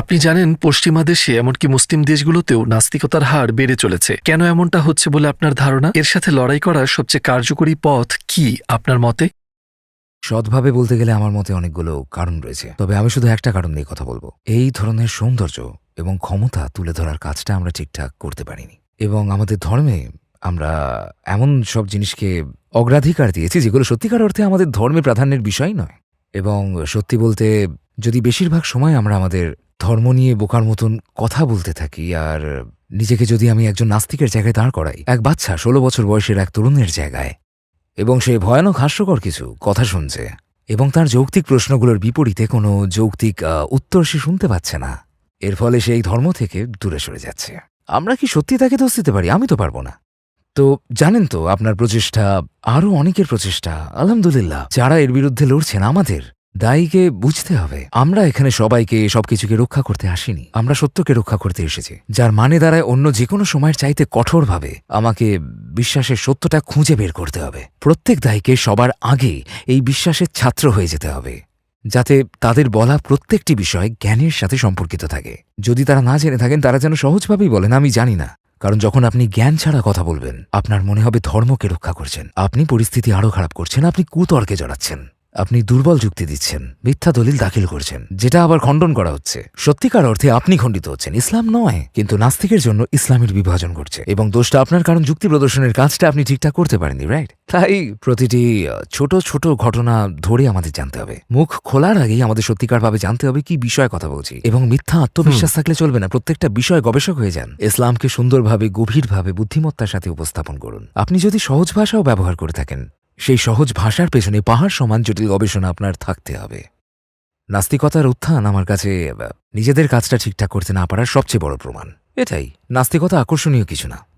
আপনি জানেন, পশ্চিমা দেশে এমনকি মুসলিম দেশগুলোতেও নাস্তিকতার হার বেড়ে চলেছে। কেন এমনটা হচ্ছে বলে আপনার ধারণা? এর সাথে লড়াই করার সবচেয়ে কার্যকরী পথ কি আপনার মতে? সৎভাবে বলতে গেলে আমার মতে অনেকগুলো কারণ রয়েছে। তবে আমি শুধু একটা কারণ নিয়ে কথা বলব। এই ধরনের সৌন্দর্য এবং ক্ষমতা তুলে ধরার কাজটা আমরা ঠিকঠাক করতে পারিনি। এবং আমাদের ধর্মে আমরা এমন সব জিনিসকে অগ্রাধিকার দিয়েছি যেগুলো সত্যিকার অর্থে আমাদের ধর্মে প্রাধান্যের বিষয় নয়। এবং সত্যি বলতে, যদি বেশিরভাগ সময় আমরা আমাদের ধর্ম নিয়ে বোকার মতন কথা বলতে থাকি, আর নিজেকে যদি আমি একজন নাস্তিকের জায়গায় দাঁড় করাই, এক বাচ্চা ষোলো বছর বয়সের এক তরুণের জায়গায়, এবং সে ভয়ানক হাস্যকর কিছু কথা শুনছে, এবং তার যৌক্তিক প্রশ্নগুলোর বিপরীতে কোনো যৌক্তিক উত্তর সে শুনতে পাচ্ছে না, এর ফলে সে এই ধর্ম থেকে দূরে সরে যাচ্ছে। আমরা কি সত্যি তাকে দোষ দিতে পারি? আমি তো পারব না। তো জানেন তো, আপনার প্রচেষ্টা, আরও অনেকের প্রচেষ্টা, আলহামদুলিল্লাহ, যারা এর বিরুদ্ধে লড়ছেন আমাদের দায়ীকে বুঝতে হবে। আমরা এখানে সবাইকে, সবকিছুকে রক্ষা করতে আসিনি। আমরা সত্যকে রক্ষা করতে এসেছি। যার মানে দাঁড়ায় অন্য যে কোনো সময়ের চাইতে কঠোরভাবে আমাকে বিশ্বাসের সত্যটা খুঁজে বের করতে হবে। প্রত্যেক দায়ীকে সবার আগে এই বিশ্বাসের ছাত্র হয়ে যেতে হবে, যাতে তাদের বলা প্রত্যেকটি বিষয় জ্ঞানের সাথে সম্পর্কিত থাকে। যদি তারা না জেনে থাকেন, তারা যেন সহজভাবেই বলেন, আমি জানি না। কারণ যখন আপনি জ্ঞান ছাড়া কথা বলবেন, আপনার মনে হবে ধর্মকে রক্ষা করছেন। আপনি পরিস্থিতি আরও খারাপ করছেন, আপনি কুতর্কে জড়াচ্ছেন। আপনি দুর্বল যুক্তি দিচ্ছেন মিথ্যা দলিল দাখিল করছেন যেটা আবার খণ্ডন করা হচ্ছে। সত্যিকার অর্থে আপনি খণ্ডিত হচ্ছেন ইসলাম নয় কিন্তু নাস্তিকের জন্য ইসলামের বিভাজন করছে এবং দোষটা আপনার কারণ যুক্তি প্রদর্শনের কাজটা আপনি ঠিকঠাক করতে পারেননি রাইট তাই প্রতিটি ছোট ছোট ঘটনা ধরে আমাদের জানতে হবে। মুখ খোলার আগেই আমাদের সত্যিকারভাবে জানতে হবে কি বিষয়ে কথা বলছি। এবং মিথ্যা আত্মবিশ্বাস থাকলে চলবে না প্রত্যেকটা বিষয় গবেষক হয়ে যান। ইসলামকে সুন্দরভাবে গভীরভাবে বুদ্ধিমত্তার সাথে উপস্থাপন করুন। আপনি যদি সহজ ভাষাও ব্যবহার করে থাকেন সেই সহজ ভাষার পেছনে পাহাড় সমান জটিল গবেষণা আপনার থাকতে হবে। নাস্তিকতার উত্থান আমার কাছে নিজেদের কাজটা ঠিকঠাক করতে না পারার সবচেয়ে বড় প্রমাণ। এটাই, নাস্তিকতা আকর্ষণীয় কিছু না।